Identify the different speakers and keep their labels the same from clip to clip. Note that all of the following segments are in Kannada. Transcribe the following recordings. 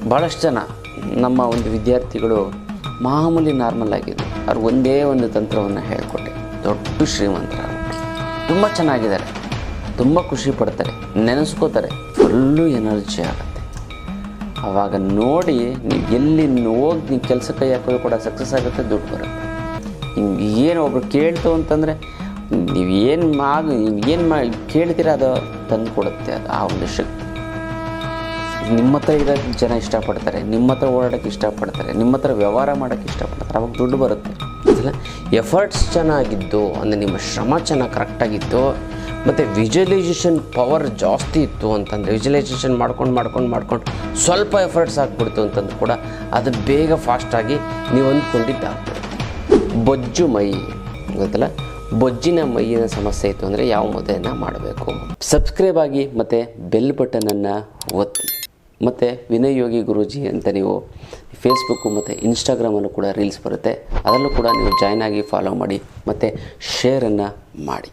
Speaker 1: ಭಾಳಷ್ಟು ಜನ ನಮ್ಮ ಒಂದು ವಿದ್ಯಾರ್ಥಿಗಳು ಮಾಮೂಲಿ ನಾರ್ಮಲ್ ಆಗಿದ್ದು ಅವ್ರು ಒಂದೇ ಒಂದು ತಂತ್ರವನ್ನು ಹೇಳಿಕೊಟ್ಟೆ. ದೊಡ್ಡ ಶ್ರೀಮಂತರು ತುಂಬ ಚೆನ್ನಾಗಿದ್ದಾರೆ. ತುಂಬ ಖುಷಿ ಪಡ್ತಾರೆ. ನೆನೆಸ್ಕೋತಾರೆ. ಫುಲ್ಲು ಎನರ್ಜಿ ಆಗುತ್ತೆ. ಆವಾಗ ನೋಡಿ ನೀವು ಎಲ್ಲಿ ಹೋಗಿ ನೀವು ಕೆಲಸ ಕೈ ಹಾಕೋದು ಕೂಡ ಸಕ್ಸಸ್ ಆಗುತ್ತೆ, ದುಡ್ಡು ಬರುತ್ತೆ. ನಿಮ್ಗೆ ಏನು ಒಬ್ರು ಕೇಳ್ತು ಅಂತಂದರೆ ನೀವು ಏನು ಮಾಡಿ ಏನು ಮಾಡಿ ಕೇಳ್ತೀರ ಅದು ತಂದು ಕೊಡುತ್ತೆ ಅದು ಆ ಒಂದು ಶಕ್ತಿ. ನಿಮ್ಮ ಹತ್ರ ಇರೋಕ್ಕೆ ಜನ ಇಷ್ಟಪಡ್ತಾರೆ ನಿಮ್ಮ ಹತ್ರ ಓಡಾಡೋಕ್ಕೆ ಇಷ್ಟಪಡ್ತಾರೆ ನಿಮ್ಮ ಹತ್ರ ವ್ಯವಹಾರ ಮಾಡೋಕ್ಕೆ ಇಷ್ಟಪಡ್ತಾರೆ, ಅವಾಗ ದುಡ್ಡು ಬರುತ್ತೆ. ಎಫರ್ಟ್ಸ್ ಚೆನ್ನಾಗಿದ್ದು, ಅಂದರೆ ನಿಮ್ಮ ಶ್ರಮ ಚೆನ್ನಾಗಿ ಕರೆಕ್ಟಾಗಿತ್ತು ಮತ್ತು ವಿಜುವಲೈಸೇಷನ್ ಪವರ್ ಜಾಸ್ತಿ ಇತ್ತು ಅಂತಂದರೆ ವಿಜುವಲೈಸೇಷನ್ ಮಾಡ್ಕೊಂಡು ಮಾಡ್ಕೊಂಡು ಮಾಡ್ಕೊಂಡು ಸ್ವಲ್ಪ ಎಫರ್ಟ್ಸ್ ಆಗಿಬಿಡ್ತು ಅಂತಂದು ಕೂಡ ಅದು ಬೇಗ ಫಾಸ್ಟಾಗಿ ನೀವು ಅಂದ್ಕೊಂಡಿದ್ದಾಗ್ತದೆ ಬೊಜ್ಜು ಮೈ, ಗೊತ್ತಲ್ಲ? ಬೊಜ್ಜಿನ ಮೈಯಿನ ಸಮಸ್ಯೆ ಇತ್ತು ಅಂದರೆ ಯಾವ ಮುದ್ದೆಯನ್ನು ಮಾಡಬೇಕು. ಸಬ್ಸ್ಕ್ರೈಬ್ ಆಗಿ ಮತ್ತು ಬೆಲ್ ಬಟನನ್ನು ಒತ್ತಿ. ಮತ್ತು ವಿನಯ್ ಯೋಗಿ ಗುರೂಜಿ ಅಂತ ನೀವು ಫೇಸ್ಬುಕ್ಕು ಮತ್ತು ಇನ್ಸ್ಟಾಗ್ರಾಮಲ್ಲೂ ಕೂಡ ರೀಲ್ಸ್ ಬರುತ್ತೆ. ಅದರಲ್ಲೂ ಕೂಡ ನೀವು ಜಾಯ್ನ್ ಆಗಿ ಫಾಲೋ ಮಾಡಿ ಮತ್ತು ಶೇರನ್ನು ಮಾಡಿ.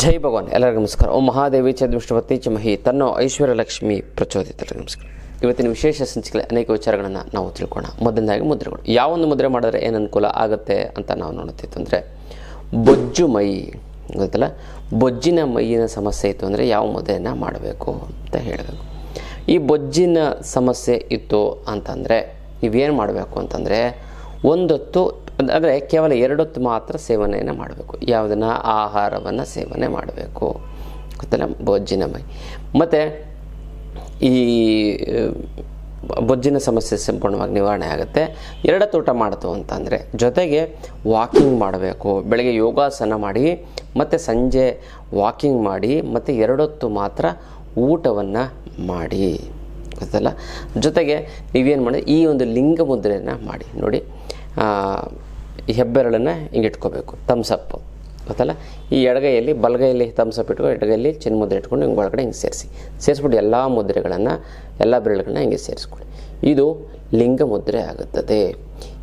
Speaker 1: ಜೈ ಭಗವಾನ್. ಎಲ್ಲರಿಗೂ ನಮಸ್ಕಾರ. ಓಂ ಮಹಾದೇವಿ ಚಂದ್ರಪತಿ ಚಮಹಿ ತನ್ನೋ ಐಶ್ವರ್ಯ ಲಕ್ಷ್ಮಿ ಪ್ರಚೋದಿತ ನಮಸ್ಕಾರ. ಇವತ್ತಿನ ವಿಶೇಷ ಸಂಚಿಕೆ ಅನೇಕ ವಿಚಾರಗಳನ್ನು ನಾವು ತಿಳ್ಕೊಳ್ಳೋಣ. ಮೊದಲನೇದಾಗಿ ಮುದ್ರೆಗಳು. ಯಾವೊಂದು ಮುದ್ರೆ ಮಾಡಿದ್ರೆ ಏನು ಅನುಕೂಲ ಆಗುತ್ತೆ ಅಂತ ನಾವು ನೋಡುತ್ತಿತ್ತು ಅಂದರೆ ಬೊಜ್ಜು ಮೈ ಗೊತ್ತಲ್ಲ? ಬೊಜ್ಜಿನ ಮೈಯಿನ ಸಮಸ್ಯೆ ಇತ್ತು ಅಂದರೆ ಯಾವ ಮುದ್ರೆಯನ್ನು ಮಾಡಬೇಕು ಅಂತ ಹೇಳಬೇಕು. ಈ ಬೊಜ್ಜಿನ ಸಮಸ್ಯೆ ಇತ್ತು ಅಂತಂದರೆ, ನೀವೇನು ಮಾಡಬೇಕು ಅಂತಂದರೆ, ಒಂದೊತ್ತು ಅಂದರೆ ಕೇವಲ ಎರಡೊತ್ತು ಮಾತ್ರ ಸೇವನೆಯನ್ನು ಮಾಡಬೇಕು. ಯಾವುದನ್ನು? ಆಹಾರವನ್ನು ಸೇವನೆ ಮಾಡಬೇಕು. ಗೊತ್ತಲ್ಲ? ಬೊಜ್ಜಿನ ಮೈ ಮತ್ತು ಈ ಬೊಜ್ಜಿನ ಸಮಸ್ಯೆ ಸಂಪೂರ್ಣವಾಗಿ ನಿವಾರಣೆ ಆಗುತ್ತೆ. ಎರಡತ್ತು ಊಟ ಮಾಡ್ತು ಅಂತಂದರೆ ಜೊತೆಗೆ ವಾಕಿಂಗ್ ಮಾಡಬೇಕು. ಬೆಳಗ್ಗೆ ಯೋಗಾಸನ ಮಾಡಿ, ಮತ್ತು ಸಂಜೆ ವಾಕಿಂಗ್ ಮಾಡಿ, ಮತ್ತು ಎರಡೊತ್ತು ಮಾತ್ರ ಊಟವನ್ನು ಮಾಡಿ. ಗೊತ್ತಲ್ಲ? ಜೊತೆಗೆ ನೀವೇನು ಮಾಡಿ ಈ ಒಂದು ಲಿಂಗ ಮುದ್ರೆಯನ್ನು ಮಾಡಿ. ನೋಡಿ ಈ ಹೆಬ್ಬೆರಳನ್ನು ಹಿಂಗೆ ಇಟ್ಕೋಬೇಕು ತಮ್ಸಪ್ ಗೊತ್ತಲ್ಲ? ಈ ಎಡಗೈಯಲ್ಲಿ, ಬಲಗೈಯಲ್ಲಿ ತಮ್ಸಪ್ ಇಟ್ಕೊಂಡು ಎಡಗೈಯಲ್ಲಿ ಚಿನ್ನ ಮುದ್ರೆ ಇಟ್ಕೊಂಡು ಹಿಂಗೆ ಒಳಗಡೆ ಹಿಂಗೆ ಸೇರಿಸಿ. ಸೇರಿಸ್ಬಿಟ್ಟು ಎಲ್ಲ ಮುದ್ರೆಗಳನ್ನು, ಎಲ್ಲ ಬೆರಳುಗಳನ್ನ ಹಿಂಗೆ ಸೇರಿಸ್ಕೊಳ್ಳಿ. ಇದು ಲಿಂಗ ಮುದ್ರೆ ಆಗುತ್ತದೆ.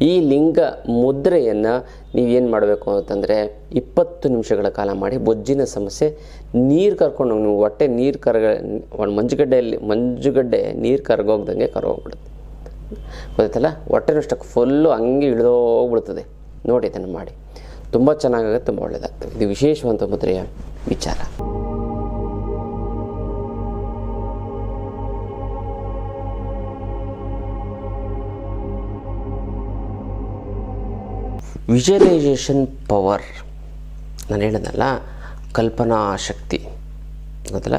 Speaker 1: ಈ ಲಿಂಗ ಮುದ್ರೆಯನ್ನು ನೀವೇನು ಮಾಡಬೇಕು ಅಂತಂದರೆ ಇಪ್ಪತ್ತು ನಿಮಿಷಗಳ ಕಾಲ ಮಾಡಿ ಬೊಜ್ಜಿನ ಸಮಸ್ಯೆ, ನೀರು ಕರ್ಕೊಂಡು ಹೋಗಿ, ನೀವು ಹೊಟ್ಟೆ ನೀರು ಕರಗ ಮಂಜುಗಡ್ಡೆಯಲ್ಲಿ, ಮಂಜುಗಡ್ಡೆ ನೀರು ಕರಗೋಗ್ದಂಗೆ ಕರಗೋಗ್ಬಿಡುತ್ತೆ. ಗೊತ್ತಲ್ಲ? ಹೊಟ್ಟೆ ಅಷ್ಟಕ್ಕೆ ಫುಲ್ಲು ಹಂಗೆ ಇಳಿದೋಗ್ಬಿಡ್ತದೆ. ನೋಡಿ ಇದನ್ನು ಮಾಡಿ. ತುಂಬ ಚೆನ್ನಾಗಾಗುತ್ತೆ, ತುಂಬ ಒಳ್ಳೆಯದಾಗ್ತದೆ ಇದು ವಿಶೇಷವಂತ ಮುದ್ರೆಯ ವಿಚಾರ. ವಿಜುವಲೈಸೇಷನ್ ಪವರ್, ನಾನು ಹೇಳಿದ್ನಲ್ಲ, ಕಲ್ಪನಾ ಶಕ್ತಿ. ಗೊತ್ತಲ್ಲ?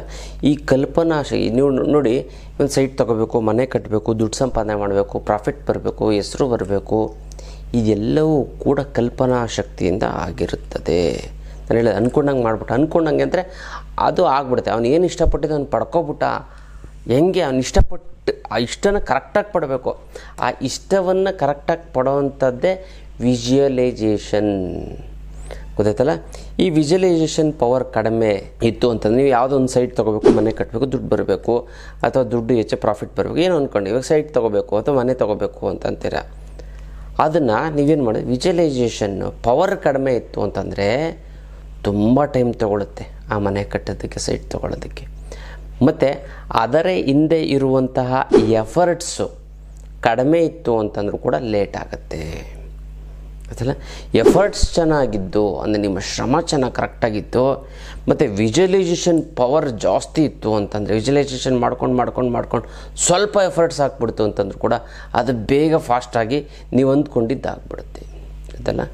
Speaker 1: ಈ ಕಲ್ಪನಾ ಶಕ್ತಿ, ನೀವು ನೋಡಿ, ಒಂದು ಸೈಟ್ ತೊಗೋಬೇಕು, ಮನೆ ಕಟ್ಟಬೇಕು, ದುಡ್ಡು ಸಂಪಾದನೆ ಮಾಡಬೇಕು, ಪ್ರಾಫಿಟ್ ಬರಬೇಕು, ಹೆಸರು ಬರಬೇಕು ಇದೆಲ್ಲವೂ ಕೂಡ ಕಲ್ಪನಾ ಶಕ್ತಿಯಿಂದ ಆಗಿರುತ್ತದೆ. ನಾನು ಹೇಳಿದೆ ಅಂದ್ಕೊಂಡಂಗೆ ಮಾಡ್ಬಿಟ್ಟು. ಅಂದ್ಕೊಂಡಂಗೆ ಅಂದರೆ ಅದು ಆಗ್ಬಿಡುತ್ತೆ. ಅವನು ಏನು ಇಷ್ಟಪಟ್ಟಿದ್ದು ಅವ್ನು ಪಡ್ಕೊಬಿಟ್ಟ. ಹೆಂಗೆ ಅವ್ನು ಇಷ್ಟಪಟ್ಟು ಆ ಇಷ್ಟನ ಕರೆಕ್ಟಾಗಿ ಪಡಬೇಕು. ಆ ಇಷ್ಟವನ್ನು ಕರೆಕ್ಟಾಗಿ ಪಡೋವಂಥದ್ದೇ ವಿಜುವಲೈಜೇಷನ್ ಗೊತ್ತಾಯ್ತಲ್ಲ? ಈ ವಿಜುವಲೈಸೇಷನ್ ಪವರ್ ಕಡಿಮೆ ಇತ್ತು ಅಂತಂದರೆ ನೀವು ಯಾವುದೋ ಒಂದು ಸೈಟ್ ತೊಗೋಬೇಕು, ಮನೆ ಕಟ್ಟಬೇಕು ದುಡ್ಡು ಬರಬೇಕು, ಅಥವಾ ದುಡ್ಡು ಹೆಚ್ಚು ಪ್ರಾಫಿಟ್ ಬರಬೇಕು, ಏನು ಅಂದ್ಕೊಂಡು ಇವಾಗ ಸೈಟ್ ತೊಗೋಬೇಕು ಅಥವಾ ಮನೆ ತೊಗೋಬೇಕು ಅಂತ ಅದನ್ನು ನೀವೇನು ಮಾಡಿ ವಿಜುವಲೈಸೇಷನ್ನು ಪವರ್ ಕಡಿಮೆ ಇತ್ತು ಅಂತಂದರೆ ತುಂಬ ಟೈಮ್ ತೊಗೊಳುತ್ತೆ ಆ ಮನೆ ಕಟ್ಟೋದಕ್ಕೆ ಸೈಟ್ ತೊಗೊಳೋದಕ್ಕೆ. ಮತ್ತು ಅದರ ಹಿಂದೆ ಇರುವಂತಹ ಎಫರ್ಟ್ಸು ಕಡಿಮೆ ಇತ್ತು ಅಂತಂದ್ರೂ ಕೂಡ ಲೇಟ್ ಆಗುತ್ತೆ. ಗೊತ್ತಲ್ಲ ಎಫರ್ಟ್ಸ್ ಚೆನ್ನಾಗಿದ್ದು, ಅಂದರೆ ನಿಮ್ಮ ಶ್ರಮ ಚೆನ್ನಾಗಿ ಕರೆಕ್ಟಾಗಿತ್ತು ಮತ್ತು ವಿಜುವಲೈಸೇಷನ್ ಪವರ್ ಜಾಸ್ತಿ ಇತ್ತು ಅಂತಂದರೆ ವಿಜುವಲೈಸೇಷನ್ ಮಾಡ್ಕೊಂಡು ಮಾಡ್ಕೊಂಡು ಮಾಡ್ಕೊಂಡು ಸ್ವಲ್ಪ ಎಫರ್ಟ್ಸ್ ಹಾಕ್ಬಿಡ್ತು ಅಂತಂದ್ರೂ ಕೂಡ ಅದು ಬೇಗ ಫಾಸ್ಟಾಗಿ ನೀವು ಅಂದ್ಕೊಂಡಿದ್ದಾಗ್ಬಿಡುತ್ತೆ. ಗೊತ್ತಲ್ಲ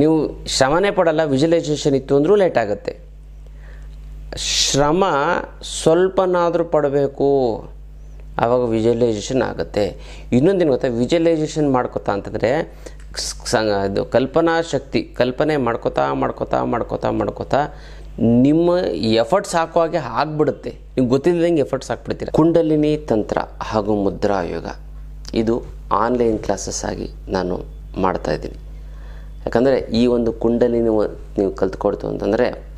Speaker 1: ನೀವು ಶ್ರಮನೇ ಪಡಲ್ಲ ವಿಜುವಲೈಸೇಷನ್ ಇತ್ತು ಅಂದರೂ ಲೇಟ್ ಆಗುತ್ತೆ. ಶ್ರಮ ಸ್ವಲ್ಪನಾದರೂ ಪಡಬೇಕು. ಆವಾಗ ವಿಜುವಲೈಸೇಷನ್ ಆಗುತ್ತೆ. ಇನ್ನೊಂದೇನು ಗೊತ್ತಾ? ವಿಜುವಲೈಸೇಷನ್ ಮಾಡ್ಕೋತಾ ಅಂತಂದರೆ ಸಂಗ ಇದು ಕಲ್ಪನಾ ಶಕ್ತಿ, ಕಲ್ಪನೆ ಮಾಡ್ಕೊತಾ ಮಾಡ್ಕೊತಾ ಮಾಡ್ಕೊತಾ ಮಾಡ್ಕೊತಾ ನಿಮ್ಮ ಎಫರ್ಟ್ಸ್ ಹಾಕೋ ಹಾಗೆ ಆಗ್ಬಿಡುತ್ತೆ. ನಿಮ್ಗೆ ಗೊತ್ತಿಲ್ಲದಂಗೆ ಎಫರ್ಟ್ಸ್ ಹಾಕ್ಬಿಡ್ತೀರ ಕುಂಡಲಿನಿ ತಂತ್ರ ಹಾಗೂ ಮುದ್ರಾ ಯೋಗ. ಇದು ಆನ್ಲೈನ್ ಕ್ಲಾಸಸ್ ಆಗಿ ನಾನು ಮಾಡ್ತಾಯಿದ್ದೀನಿ ಯಾಕಂದರೆ ಈ ಒಂದು ಕುಂಡಲಿನಿ ನೀವು ಕಲ್ತ್ಕೊಡ್ತು ಅಂತಂದರೆ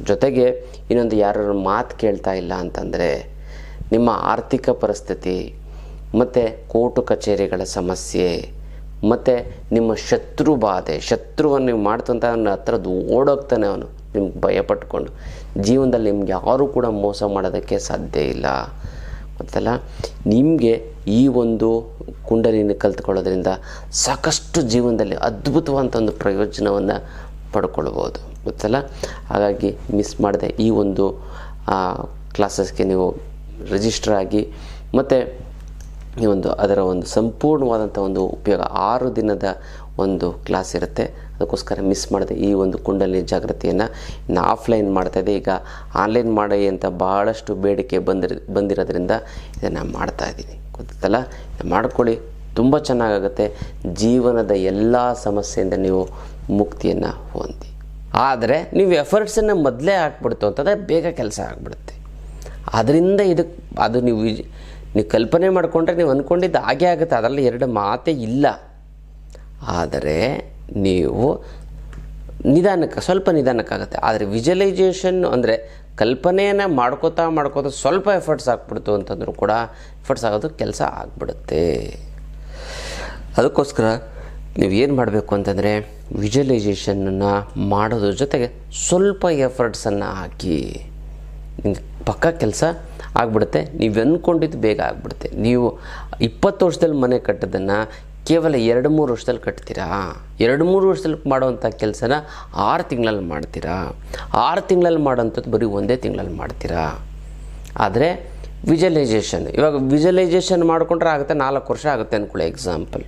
Speaker 1: ಜೊತೆಗೆ ಇನ್ನೊಂದು ಯಾರು ಮಾತು ಕೇಳ್ತಾ ಇಲ್ಲ ಅಂತಂದರೆ ನಿಮ್ಮ ಆರ್ಥಿಕ ಪರಿಸ್ಥಿತಿ, ಮತ್ತು ಕೋರ್ಟು ಕಚೇರಿಗಳ ಸಮಸ್ಯೆ, ಮತ್ತು ನಿಮ್ಮ ಶತ್ರು ಬಾಧೆ, ಶತ್ರುವನ್ನು ನೀವು ಮಾಡ್ತಂತ ಅವನ ಹತ್ರದ್ದು ಓಡೋಗ್ತಾನೆ ಅವನು, ನಿಮ್ಗೆ ಭಯಪಟ್ಕೊಂಡು ಜೀವನದಲ್ಲಿ ನಿಮ್ಗೆ ಯಾರೂ ಕೂಡ ಮೋಸ ಮಾಡೋದಕ್ಕೆ ಸಾಧ್ಯ ಇಲ್ಲ. ಗೊತ್ತಲ್ಲ? ನಿಮಗೆ ಈ ಒಂದು ಕುಂಡಲಿನ ಕಲ್ತ್ಕೊಳ್ಳೋದ್ರಿಂದ ಸಾಕಷ್ಟು ಜೀವನದಲ್ಲಿ ಅದ್ಭುತವಾದಂಥ ಒಂದು ಪ್ರಯೋಜನವನ್ನು ಪಡ್ಕೊಳ್ಬೋದು. ಗೊತ್ತಲ್ಲ? ಹಾಗಾಗಿ ಮಿಸ್ ಮಾಡದೆ ಈ ಒಂದು ಕ್ಲಾಸಸ್ಗೆ ನೀವು ರಿಜಿಸ್ಟರ್ ಆಗಿ, ಮತ್ತು ಈ ಒಂದು ಅದರ ಒಂದು ಸಂಪೂರ್ಣವಾದಂಥ ಒಂದು ಉಪಯೋಗ ಆರು ದಿನದ ಒಂದು ಕ್ಲಾಸ್ ಇರುತ್ತೆ. ಅದಕ್ಕೋಸ್ಕರ ಮಿಸ್ ಮಾಡಿದೆ ಈ ಒಂದು ಕುಂಡಲಿ ಜಾಗೃತಿಯನ್ನು ಇನ್ನು ಆಫ್ಲೈನ್ ಮಾಡ್ತಾಯಿದೆ ಈಗ ಆನ್ಲೈನ್ ಮಾಡಿ ಅಂತ ಭಾಳಷ್ಟು ಬೇಡಿಕೆ ಬಂದಿರ, ಬಂದಿರೋದ್ರಿಂದ ಇದನ್ನು ಮಾಡ್ತಾಯಿದ್ದೀನಿ ಗೊತ್ತಲ್ಲ? ಮಾಡ್ಕೊಳ್ಳಿ. ತುಂಬ ಚೆನ್ನಾಗಾಗುತ್ತೆ. ಜೀವನದ ಎಲ್ಲ ಸಮಸ್ಯೆಯಿಂದ ನೀವು ಮುಕ್ತಿಯನ್ನು ಹೊಂದಿ. ಆದರೆ ನೀವು ಎಫರ್ಟ್ಸನ್ನು ಮೊದಲೇ ಹಾಕ್ಬಿಡ್ತು ಅಂತಂದರೆ ಬೇಗ ಕೆಲಸ ಆಗಿಬಿಡುತ್ತೆ. ಅದರಿಂದ ಇದಕ್ಕೆ ಅದು ನೀವು ನೀವು ಕಲ್ಪನೆ ಮಾಡಿಕೊಂಡ್ರೆ ನೀವು ಅಂದ್ಕೊಂಡಿದ್ದು ಹಾಗೆ ಆಗುತ್ತೆ. ಅದರಲ್ಲಿ ಎರಡು ಮಾತೇ ಇಲ್ಲ. ಆದರೆ ನೀವು ನಿಧಾನಕ್ಕೆ, ಸ್ವಲ್ಪ ನಿಧಾನಕ್ಕಾಗುತ್ತೆ ಆದರೆ ವಿಜುವಲೈಜೇಷನ್ ಅಂದರೆ ಕಲ್ಪನೆಯನ್ನು ಮಾಡ್ಕೋತಾ ಮಾಡ್ಕೋತಾ ಸ್ವಲ್ಪ ಎಫರ್ಟ್ಸ್ ಹಾಕ್ಬಿಡ್ತು ಅಂತಂದರೂ ಕೂಡ ಎಫರ್ಟ್ಸ್ ಆಗೋದು ಕೆಲಸ ಆಗಿಬಿಡುತ್ತೆ. ಅದಕ್ಕೋಸ್ಕರ ನೀವು ಏನು ಮಾಡಬೇಕು ಅಂತಂದರೆ ವಿಜುವಲೈಸೇಷನನ್ನು ಮಾಡೋದ್ರ ಜೊತೆಗೆ ಸ್ವಲ್ಪ ಎಫರ್ಟ್ಸನ್ನು ಹಾಕಿ. ನಿಮ್ಗೆ ಪಕ್ಕ ಕೆಲಸ ಆಗ್ಬಿಡುತ್ತೆ. ನೀವು ಅಂದ್ಕೊಂಡಿದ್ದು ಬೇಗ ಆಗ್ಬಿಡುತ್ತೆ. ನೀವು ಇಪ್ಪತ್ತು ವರ್ಷದಲ್ಲಿ ಮನೆ ಕಟ್ಟೋದನ್ನು ಕೇವಲ ಎರಡು ಮೂರು ವರ್ಷದಲ್ಲಿ ಕಟ್ತೀರಾ? ಎರಡು ಮೂರು ವರ್ಷದಲ್ಲಿ ಮಾಡುವಂಥ ಕೆಲಸನ ಆರು ತಿಂಗಳಲ್ಲಿ ಮಾಡ್ತೀರಾ? ಆರು ತಿಂಗಳಲ್ಲಿ ಮಾಡೋಂಥದ್ದು ಬರೀ ಒಂದೇ ತಿಂಗಳಲ್ಲಿ ಮಾಡ್ತೀರಾ? ಆದರೆ ವಿಜುವಲೈಸೇಷನ್ ಇವಾಗ ವಿಜುವಲೈಸೇಷನ್ ಮಾಡಿಕೊಂಡ್ರೆ ಆಗುತ್ತೆ ನಾಲ್ಕು ವರ್ಷ ಆಗುತ್ತೆ ಅಂದ್ಕೊಳ್ಳಿ ಎಕ್ಸಾಂಪಲ್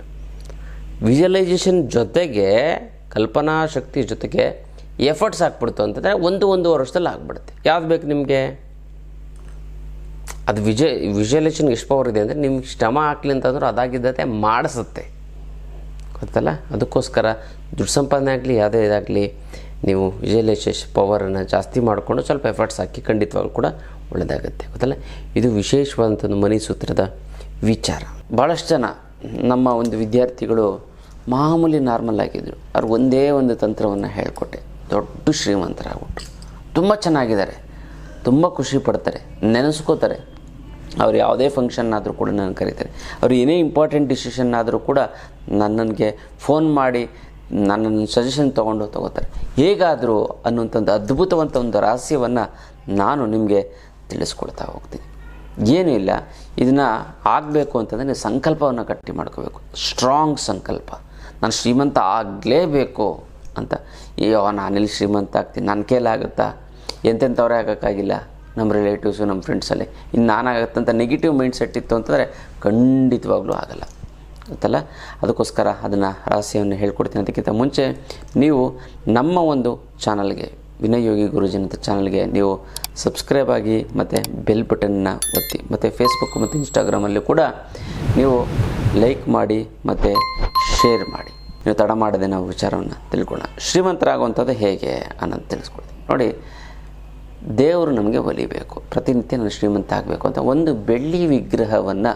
Speaker 1: ವಿಜುವಲೈಸೇಷನ್ ಜೊತೆಗೆ ಕಲ್ಪನಾ ಶಕ್ತಿ ಜೊತೆಗೆ ಎಫರ್ಟ್ಸ್ ಹಾಕ್ಬಿಡ್ತು ಅಂತಂದರೆ ಒಂದು ಒಂದು ವರ್ಷದಲ್ಲಿ ಆಗ್ಬಿಡುತ್ತೆ. ಯಾವ್ದು ಬೇಕು ನಿಮಗೆ? ಅದು ವಿಜ, ವಿಜುವಲೈಸೇಷನ್ಗೆ ಎಷ್ಟು ಪವರ್ ಇದೆ ಅಂದರೆ ನಿಮ್ಗೆ ಶ್ರಮ ಹಾಕ್ಲಿ ಅಂತಂದ್ರೆ ಅದಾಗಿದ್ದತೆ ಮಾಡಿಸುತ್ತೆ. ಗೊತ್ತಲ್ಲ? ಅದಕ್ಕೋಸ್ಕರ ದುಡ್ಡು ಸಂಪಾದನೆ ಆಗಲಿ, ಯಾವುದೇ ಇದಾಗಲಿ, ನೀವು ವಿಜುವಲೈಸೇಷನ್ ಪವರನ್ನು ಜಾಸ್ತಿ ಮಾಡಿಕೊಂಡು ಸ್ವಲ್ಪ ಎಫರ್ಟ್ಸ್ ಹಾಕಿ ಖಂಡಿತವಾಗ್ಲೂ ಕೂಡ ಒಳ್ಳೆಯದಾಗುತ್ತೆ ಗೊತ್ತಲ್ಲ? ಇದು ವಿಶೇಷವಾದಂಥದ್ದು ಮನಿ ಸೂತ್ರದ ವಿಚಾರ. ಭಾಳಷ್ಟು ಜನ ನಮ್ಮ ಒಂದು ವಿದ್ಯಾರ್ಥಿಗಳು ಮಾಮೂಲಿ ನಾರ್ಮಲ್ ಆಗಿದ್ದರು ಅವ್ರು ಒಂದೇ ಒಂದು ತಂತ್ರವನ್ನು ಹೇಳಿಕೊಟ್ಟೆ. ದೊಡ್ಡ ಶ್ರೀಮಂತರಾಗ್ಬಿಟ್ರು. ತುಂಬ ಚೆನ್ನಾಗಿದ್ದಾರೆ. ತುಂಬ ಖುಷಿ ಪಡ್ತಾರೆ. ನೆನೆಸ್ಕೋತಾರೆ. ಅವ್ರು ಯಾವುದೇ ಫಂಕ್ಷನ್ ಆದರೂ ಕೂಡ ನನ್ನ ಕರೀತಾರೆ. ಅವ್ರು ಏನೇ ಇಂಪಾರ್ಟೆಂಟ್ ಡಿಸಿಷನ್ ಆದರೂ ಕೂಡ ನನ್ನನಿಗೆ ಫೋನ್ ಮಾಡಿ ನನ್ನನ್ನು ಸಜೆಷನ್ ತೊಗೊಂಡು ತೊಗೋತಾರೆ. ಹೇಗಾದರೂ ಅನ್ನುವಂಥದ್ದು ಅದ್ಭುತವಂತ ಒಂದು ರಹಸ್ಯವನ್ನು ನಾನು ನಿಮಗೆ ತಿಳಿಸ್ಕೊಡ್ತಾ ಹೋಗ್ತೀನಿ. ಏನೂ ಇಲ್ಲ. ಇದನ್ನು ಆಗಬೇಕು ಅಂತಂದರೆ ನೀವು ಸಂಕಲ್ಪವನ್ನು ಗಟ್ಟಿ ಮಾಡ್ಕೋಬೇಕು. ಸ್ಟ್ರಾಂಗ್ ಸಂಕಲ್ಪ. ನಾನು ಶ್ರೀಮಂತ ಆಗಲೇಬೇಕು ಅಂತ. ಅಯ್ಯೋ ನಾನೆಲ್ಲಿ ಶ್ರೀಮಂತ ಆಗ್ತೀನಿ? ನನ್ನ ಕೈಲಾಗುತ್ತಾ ಎಂತೆಂಥವ್ರೇ ಆಗೋಕ್ಕಾಗಿಲ್ಲ ನಮ್ಮ ರಿಲೇಟಿವ್ಸು ನಮ್ಮ ಫ್ರೆಂಡ್ಸಲ್ಲಿ ಇನ್ನು ನಾನಾಗತ್ತಂತ ನೆಗೆಟಿವ್ ಮೈಂಡ್ ಸೆಟ್ ಇತ್ತು ಅಂತಂದರೆ ಖಂಡಿತವಾಗ್ಲೂ ಆಗಲ್ಲ. ಗೊತ್ತಲ್ಲ? ಅದಕ್ಕೋಸ್ಕರ ಅದನ್ನು ರಹಸ್ಯವನ್ನು ಹೇಳ್ಕೊಡ್ತೀನಿ. ಅದಕ್ಕಿಂತ ಮುಂಚೆ ನೀವು ನಮ್ಮ ಒಂದು ಚಾನಲ್ಗೆ, ವಿನಯೋಗಿ ಯೋಗಿ ಗುರುಜಿ ಅಂತ ಚಾನಲ್ಗೆ ನೀವು ಸಬ್ಸ್ಕ್ರೈಬ್ ಆಗಿ ಮತ್ತು ಬೆಲ್ ಬಟನ್ನ ಒತ್ತಿ, ಮತ್ತು ಫೇಸ್ಬುಕ್ ಮತ್ತು ಇನ್ಸ್ಟಾಗ್ರಾಮಲ್ಲಿ ಕೂಡ ನೀವು ಲೈಕ್ ಮಾಡಿ ಮತ್ತು ಶೇರ್ ಮಾಡಿ. ನೀವು ತಡ ಮಾಡದೆ ನಾವು ವಿಚಾರವನ್ನು ತಿಳ್ಕೊಳ್ಳೋಣ. ಶ್ರೀಮಂತರಾಗುವಂಥದ್ದು ಹೇಗೆ ಅನ್ನೋದು ತಿಳಿಸ್ಕೊಡ್ತೀನಿ. ನೋಡಿ, ದೇವರು ನಮಗೆ ಒಲಿಬೇಕು. ಪ್ರತಿನಿತ್ಯ ನಾನು ಶ್ರೀಮಂತ ಆಗಬೇಕು ಅಂತ ಒಂದು ಬೆಳ್ಳಿ ವಿಗ್ರಹವನ್ನು,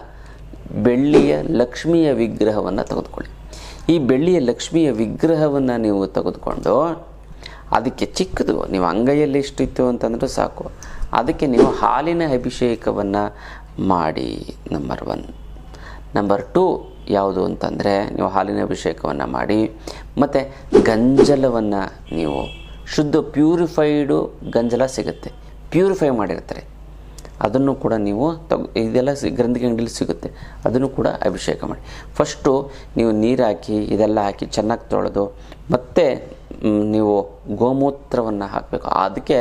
Speaker 1: ಬೆಳ್ಳಿಯ ಲಕ್ಷ್ಮಿಯ ವಿಗ್ರಹವನ್ನು ತೆಗೆದುಕೊಳ್ಳಿ. ಈ ಬೆಳ್ಳಿಯ ಲಕ್ಷ್ಮಿಯ ವಿಗ್ರಹವನ್ನು ನೀವು ತೆಗೆದುಕೊಂಡು, ಅದಕ್ಕೆ ಚಿಕ್ಕದು, ನೀವು ಅಂಗೈಯಲ್ಲಿ ಇಷ್ಟಿತ್ತು ಅಂತಂದರೆ ಸಾಕು. ಅದಕ್ಕೆ ನೀವು ಹಾಲಿನ ಅಭಿಷೇಕವನ್ನು ಮಾಡಿ ನಂಬರ್ ಒನ್ ನಂಬರ್ ಟು ಯಾವುದು ಅಂತಂದರೆ ನೀವು ಹಾಲಿನ ಅಭಿಷೇಕವನ್ನು ಮಾಡಿ, ಮತ್ತು ಗಂಜಲವನ್ನು ನೀವು ಶುದ್ಧ ಪ್ಯೂರಿಫೈಡು ಗಂಜಲ ಸಿಗುತ್ತೆ. ಪ್ಯೂರಿಫೈ ಮಾಡಿರ್ತಾರೆ. ಅದನ್ನು ಕೂಡ ನೀವು ತಗೊ ಇದೆಲ್ಲ ಗ್ರಂಥಿಗೆ ಅಂಗಡಿಲಿ ಸಿಗುತ್ತೆ. ಅದನ್ನು ಕೂಡ ಅಭಿಷೇಕ ಮಾಡಿ. ಫಸ್ಟು ನೀವು ನೀರು ಹಾಕಿ ಇದೆಲ್ಲ ಹಾಕಿ ಚೆನ್ನಾಗಿ ತೊಳೆದು, ಮತ್ತೆ ನೀವು ಗೋಮೂತ್ರವನ್ನು ಹಾಕಬೇಕು. ಅದಕ್ಕೆ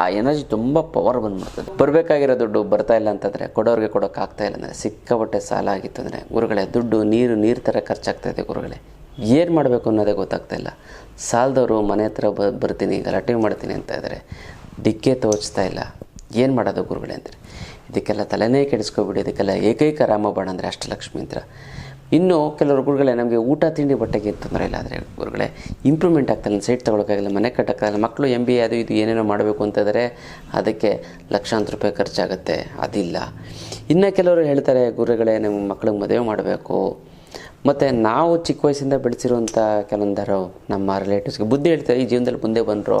Speaker 1: ಆ ಎನರ್ಜಿ ತುಂಬ ಪವರ್ ಬಂದ್ಬಿಡ್ತದೆ. ಬರಬೇಕಾಗಿರೋ ದುಡ್ಡು ಬರ್ತಾ ಇಲ್ಲ ಅಂತಂದರೆ, ಕೊಡೋರಿಗೆ ಕೊಡೋಕೆ ಆಗ್ತಾ ಇಲ್ಲ ಅಂದರೆ, ಸಿಕ್ಕಾಪಟ್ಟೆ ಸಾಲ ಆಗಿತ್ತು ಅಂದರೆ, ಗುರುಗಳೇ, ದುಡ್ಡು, ನೀರು ನೀರು ಥರ ಖರ್ಚಾಗ್ತಾ ಇದೆ ಗುರುಗಳೇ. ಏನು ಮಾಡಬೇಕು ಅನ್ನೋದೇ ಗೊತ್ತಾಗ್ತಾ ಇಲ್ಲ. ಸಾಲದವರು ಮನೆ ಹತ್ರ ಬರ್ತೀನಿ, ಗಲಾಟೆ ಮಾಡ್ತೀನಿ ಅಂತ ಇದ್ದಾರೆ ಡಿಕ್ಕೆ ತೋಚ್ತಾ ಇಲ್ಲ. ಏನು ಮಾಡೋದು ಗುರುಗಳೇ ಅಂತಾರೆ ಇದಕ್ಕೆಲ್ಲ ತಲೆನೇ ಕೆಡಿಸ್ಕೊಬಿಡಿ, ಇದಕ್ಕೆಲ್ಲ ಏಕೈಕ ರಾಮಬಾಣ ಅಂದರೆ ಅಷ್ಟಲಕ್ಷ್ಮಿ ಅಂತ. ಇನ್ನು ಕೆಲವರು ಗುರುಗಳೇ, ನಮಗೆ ಊಟ, ತಿಂಡಿ, ಬಟ್ಟೆಗೆ ತೊಂದರೆ ಇಲ್ಲ ಆದರೆ ಗುರುಗಳೇ ಇಂಪ್ರೂವ್ಮೆಂಟ್ ಆಗ್ತಾಯಿಲ್ಲ ಸೈಟ್ ತೊಗೊಳಕ್ಕಾಗಿಲ್ಲ, ಮನೆ ಕಟ್ಟೋಕ್ಕಾಗಲ್ಲ ಮಕ್ಕಳು ಎಂ ಬಿ ಎ ಅದು ಇದು ಏನೇನೋ ಮಾಡಬೇಕು ಅಂತಂದರೆ, ಅದಕ್ಕೆ ಲಕ್ಷಾಂತರ ರೂಪಾಯಿ ಖರ್ಚಾಗುತ್ತೆ, ಅದಿಲ್ಲ. ಇನ್ನು ಕೆಲವರು ಹೇಳ್ತಾರೆ, ಗುರುಗಳೇ ನಿಮ್ಮ ಮಕ್ಳಿಗೆ ಮದುವೆ ಮಾಡಬೇಕು. ಮತ್ತು ನಾವು ಚಿಕ್ಕ ವಯಸ್ಸಿಂದ ಬೆಳೆಸಿರುವಂಥ ಕೆಲವೊಂದರು ನಮ್ಮ ರಿಲೇಟಿವ್ಸ್ಗೆ ಬುದ್ಧಿ ಹೇಳ್ತಾರೆ, ಈ ಜೀವನದಲ್ಲಿ ಮುಂದೆ ಬಂದರು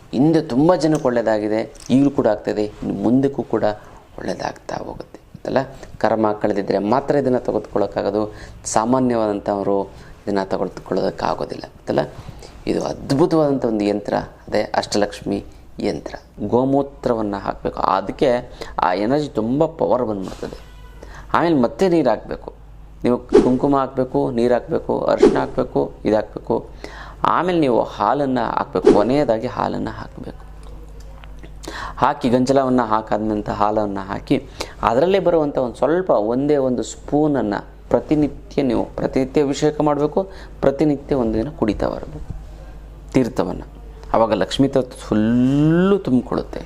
Speaker 1: ಹಿಂದೆ ತುಂಬ ಜನಕ್ಕೆ ಒಳ್ಳೆಯದಾಗಿದೆ ಈಗಲೂ ಕೂಡ ಆಗ್ತದೆ, ಇನ್ನು ಮುಂದಕ್ಕೂ ಕೂಡ ಒಳ್ಳೆಯದಾಗ್ತಾ ಹೋಗುತ್ತೆ. ಅಲ್ಲ ಕರ್ಮ ಕಳೆದಿದ್ದರೆ ಮಾತ್ರ ಇದನ್ನು ತೆಗೆದುಕೊಳ್ಳೋಕ್ಕಾಗೋದು, ಸಾಮಾನ್ಯವಾದಂಥವರು ಇದನ್ನು ತೆಗೆದುಕೊಳ್ಳೋದಕ್ಕಾಗೋದಿಲ್ಲ. ಅದಲ್ಲ ಇದು ಅದ್ಭುತವಾದಂಥ ಒಂದು ಯಂತ್ರ, ಅದೇ ಅಷ್ಟಲಕ್ಷ್ಮಿ ಯಂತ್ರ. ಗೋಮೂತ್ರವನ್ನು ಹಾಕಬೇಕು. ಅದಕ್ಕೆ ಆ ಎನರ್ಜಿ ತುಂಬ ಪವರ್ ಬಂದ್ಬಿಡ್ತದೆ. ಆಮೇಲೆ ಮತ್ತೆ ನೀರು ಹಾಕಬೇಕು. ನೀವು ಕುಂಕುಮ ಹಾಕಬೇಕು, ನೀರು ಹಾಕಬೇಕು ಅರಿಶಿನ ಹಾಕಬೇಕು ಇದು ಹಾಕಬೇಕು ಆಮೇಲೆ ನೀವು ಹಾಲನ್ನು ಹಾಕಬೇಕು. ಕೊನೆಯದಾಗಿ ಹಾಲನ್ನು ಹಾಕಬೇಕು. ಹಾಕಿ ಗಂಜಲವನ್ನು ಹಾಕಾದಂಥ ಹಾಲನ್ನು ಹಾಕಿ ಅದರಲ್ಲೇ ಬರುವಂಥ ಒಂದು ಸ್ವಲ್ಪ ಒಂದೇ ಒಂದು ಸ್ಪೂನನ್ನು ಪ್ರತಿನಿತ್ಯ ನೀವು ಪ್ರತಿನಿತ್ಯ ಅಭಿಷೇಕ ಮಾಡಬೇಕು. ಪ್ರತಿನಿತ್ಯ ಒಂದು ದಿನ ಕುಡಿತಾ ಬರಬೇಕು. ತೀರ್ಥವನ್ನು. ಆವಾಗ ಲಕ್ಷ್ಮೀ ತತ್ವ ಫುಲ್ಲು ತುಂಬಿಕೊಳ್ಳುತ್ತೆ.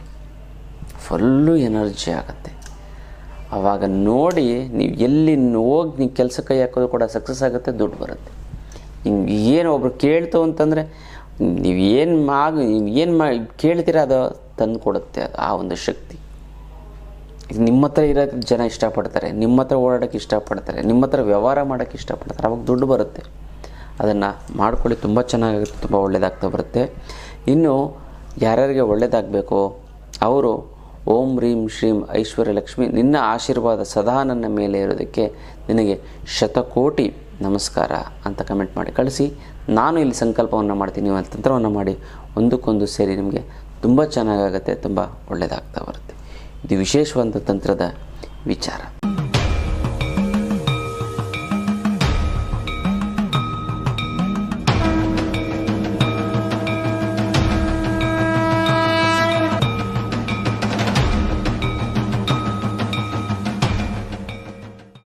Speaker 1: ಫುಲ್ಲು ಎನರ್ಜಿ ಆಗುತ್ತೆ. ಆವಾಗ ನೋಡಿ ನೀವು ಎಲ್ಲಿ ಹೋಗಿ ನೀವು ಕೆಲಸ ಕೈ ಹಾಕೋದು ಕೂಡ ಸಕ್ಸಸ್ ಆಗುತ್ತೆ, ದುಡ್ಡು ಬರುತ್ತೆ. ಹಿಂಗೆ ಏನು ಒಬ್ರು ಕೇಳ್ತು ಅಂತಂದರೆ, ನೀವು ಏನು ಮಾಗ ಏನು ಮಾ, ಕೇಳ್ತೀರ ಅದು ತಂದು ಕೊಡುತ್ತೆ ಆ ಒಂದು ಶಕ್ತಿ. ಇದು ನಿಮ್ಮ ಹತ್ರ ಇರೋ ಜನ ಇಷ್ಟಪಡ್ತಾರೆ, ನಿಮ್ಮ ಹತ್ರ ಓಡಾಡೋಕ್ಕೆ ಇಷ್ಟಪಡ್ತಾರೆ, ನಿಮ್ಮ ಹತ್ರ ವ್ಯವಹಾರ ಮಾಡೋಕ್ಕೆ ಇಷ್ಟಪಡ್ತಾರೆ, ಅವಾಗ ದುಡ್ಡು ಬರುತ್ತೆ. ಅದನ್ನು ಮಾಡ್ಕೊಳ್ಳಿ, ತುಂಬ ಚೆನ್ನಾಗಿರುತ್ತೆ ತುಂಬ ಒಳ್ಳೆಯದಾಗ್ತಾ ಬರುತ್ತೆ. ಇನ್ನು ಯಾರ್ಯಾರಿಗೆ ಒಳ್ಳೇದಾಗಬೇಕು, ಅವರು ಓಂ ರೀಂ ಶ್ರೀಂ ಐಶ್ವರ್ಯ ಲಕ್ಷ್ಮಿ ನಿನ್ನ ಆಶೀರ್ವಾದ ಸದಾ ನನ್ನ ಮೇಲೆ ಇರೋದಕ್ಕೆ ನಿನಗೆ ಶತಕೋಟಿ ನಮಸ್ಕಾರ ಅಂತ ಕಮೆಂಟ್ ಮಾಡಿ. ಕಳಿಸಿ, ನಾನು ಇಲ್ಲಿ ಸಂಕಲ್ಪವನ್ನು ಮಾಡ್ತೀನಿ, ನೀವು ತಂತ್ರವನ್ನು ಮಾಡಿ, ಒಂದಕ್ಕೊಂದು ಸೇರಿ ನಿಮಗೆ ತುಂಬ ಚೆನ್ನಾಗಾಗುತ್ತೆ, ತುಂಬ ಒಳ್ಳೆಯದಾಗ್ತಾ ಬರುತ್ತೆ. ಇದು ವಿಶೇಷವಾದ ತಂತ್ರದ ವಿಚಾರ.